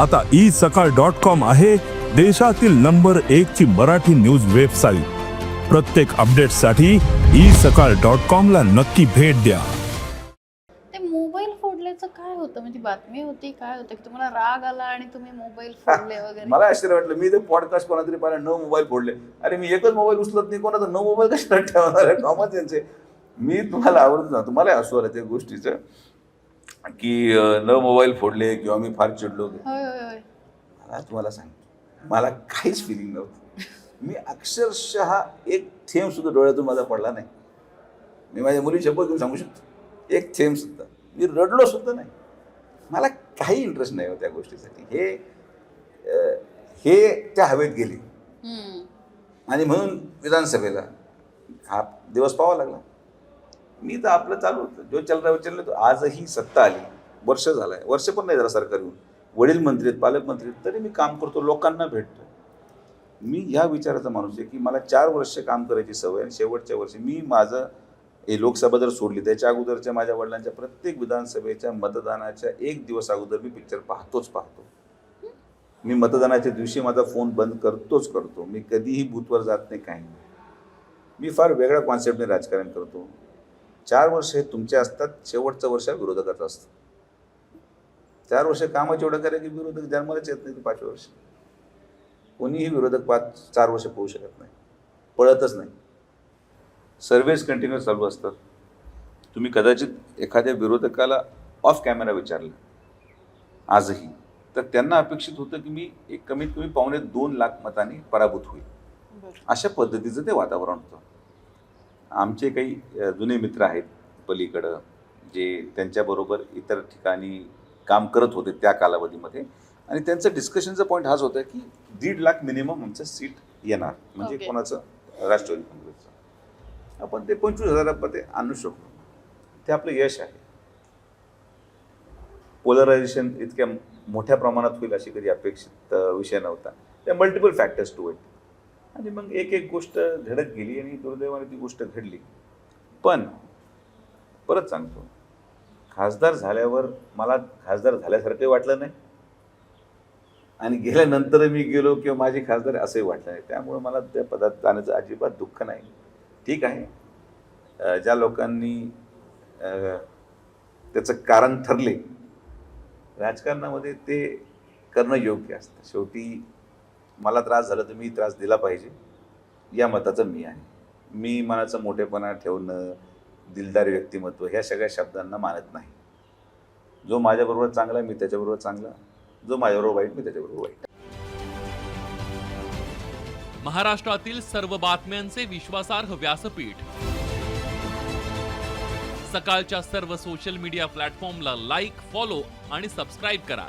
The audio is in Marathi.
आता ई सकाळ डॉट कॉम आहे देशातील नंबर एक ची मराठी न्यूज वेबसाईट. प्रत्येक अपडेटसाठी ई सकाळ डॉट कॉम ला नक्की भेट द्या. ते मोबाईल फोडल्याचं काय होतं? म्हणजे बातमी होती काय होतं? की तुम्हाला राग आला आणि तुम्ही मोबाईल फोडले वगैरे? मला आश्चर्य वाटलं. मी ते पॉडकास्ट कोणातरी पाहिलं न मोबाईल फोडले. अरे मी एकच मोबाईल उचलत नाही कोणाचा? न मोबाईल कशाला ठेवणार? आहे कामच यांचे. मी तुम्हाला आवडत ना तुम्हाला हसू आलं त्या गोष्टीचं. की न मोबाईल फोडले किंवा मी फार चिडलो. होय होय होय. मला तुम्हाला सांगतो मला काहीच फिलिंग नव्हतं. मी अक्षरशः एक थेंब सुद्धा डोळ्यातून माझा पडला नाही. मी माझ्या मुली शपथ घेऊन सांगू शकतो. एक थेंब सुद्धा. मी रडलो सुद्धा नाही. मला काही इंटरेस्ट नाही हो त्या गोष्टीसाठी. हे हे त्या हवेत गेले. आणि म्हणून विधानसभेला हा दिवस पाहावा लागला. मी तर आपलं चालू होतं. जो चल रहा है चल तो आजही सत्ता आली. वर्ष झालं आहे वर्ष पण नाही जरा सरकार येऊन वडील मंत्री आहेत पालकमंत्री आहेत तरी मी काम करतो लोकांना भेटतो मी ह्या विचाराचा माणूस आहे की मला चार वर्ष काम करायची सवय आणि शेवटच्या वर्षी मी माझं हे लोकसभा जर सोडली त्याच्या अगोदरच्या माझ्या वडिलांच्या प्रत्येक विधानसभेच्या मतदानाच्या एक दिवस अगोदर मी पिक्चर पाहतोच पाहतो. मी मतदानाच्या दिवशी माझा फोन बंद करतोच करतो. मी कधीही बूथवर जात नाही काही नाही. मी फार वेगळ्या कॉन्सेप्टने राजकारण करतो. चार वर्ष हे तुमचे असतात शेवटचं वर्ष विरोधकाचं असतं. चार वर्ष कामच एवढं करा की विरोधक जन्मालाच येत नाही पाच वर्ष. कोणीही विरोधक पाच चार वर्ष पोहू शकत नाही. पळतच नाही. सर्व्हिस कंटिन्यू चालू असतात. तुम्ही कदाचित एखाद्या विरोधकाला ऑफ कॅमेरा विचारलं आजही तर त्यांना अपेक्षित होतं की मी एक कमीत कमी पावणे दोन लाख मतांनी पराभूत होईल. अशा पद्धतीचं ते वातावरण होतं. आमचे काही जुने मित्र आहेत पलीकडं जे त्यांच्याबरोबर इतर ठिकाणी काम करत होते त्या कालावधीमध्ये. आणि त्यांचं डिस्कशनचा पॉईंट हाच होता की दीड लाख मिनिमम आमचं सीट येणार. म्हणजे Okay. कोणाचं? राष्ट्रवादी काँग्रेसचं. आपण ते पंचवीस हजारामध्ये आणू शकतो ते आपलं यश आहे. पोलरायझेशन इतक्या मोठ्या प्रमाणात होईल अशी कधी अपेक्षित विषय नव्हता. त्या मल्टिपल फॅक्टर्स टू इट आणि मग एक एक गोष्ट घडत गेली आणि दुर्दैवाने ती गोष्ट घडली. पण परत सांगतो खासदार झाल्यावर मला खासदार झाल्यासारखं वाटलं नाही. आणि गेल्यानंतर मी गेलो किंवा माझी खासदार असंही वाटलं नाही. त्यामुळे मला त्या पदात जाण्याचं अजिबात दुःख नाही. ठीक आहे. ज्या लोकांनी त्याचं कारण ठरले राजकारणामध्ये ते करणं योग्य असतं. शेवटी मला त्रास झाला तर मी त्रास दिला पाहिजे. या मताचं मी आहे. मी मनाचं मोठेपणा ठेवणं दिलदार व्यक्तिमत्व ह्या सगळ्या शब्दांना मानत नाही. जो माझ्याबरोबर चांगला आहे, मी त्याच्याबरोबर चांगला. जो माझ्याबरोबर वाईट मी त्याच्याबरोबर वाईट. महाराष्ट्रातील सर्व बातम्यांचे विश्वासार्ह व्यासपीठ. सकाळच्या सर्व सोशल मीडिया प्लॅटफॉर्मला लाईक फॉलो आणि सबस्क्राईब करा.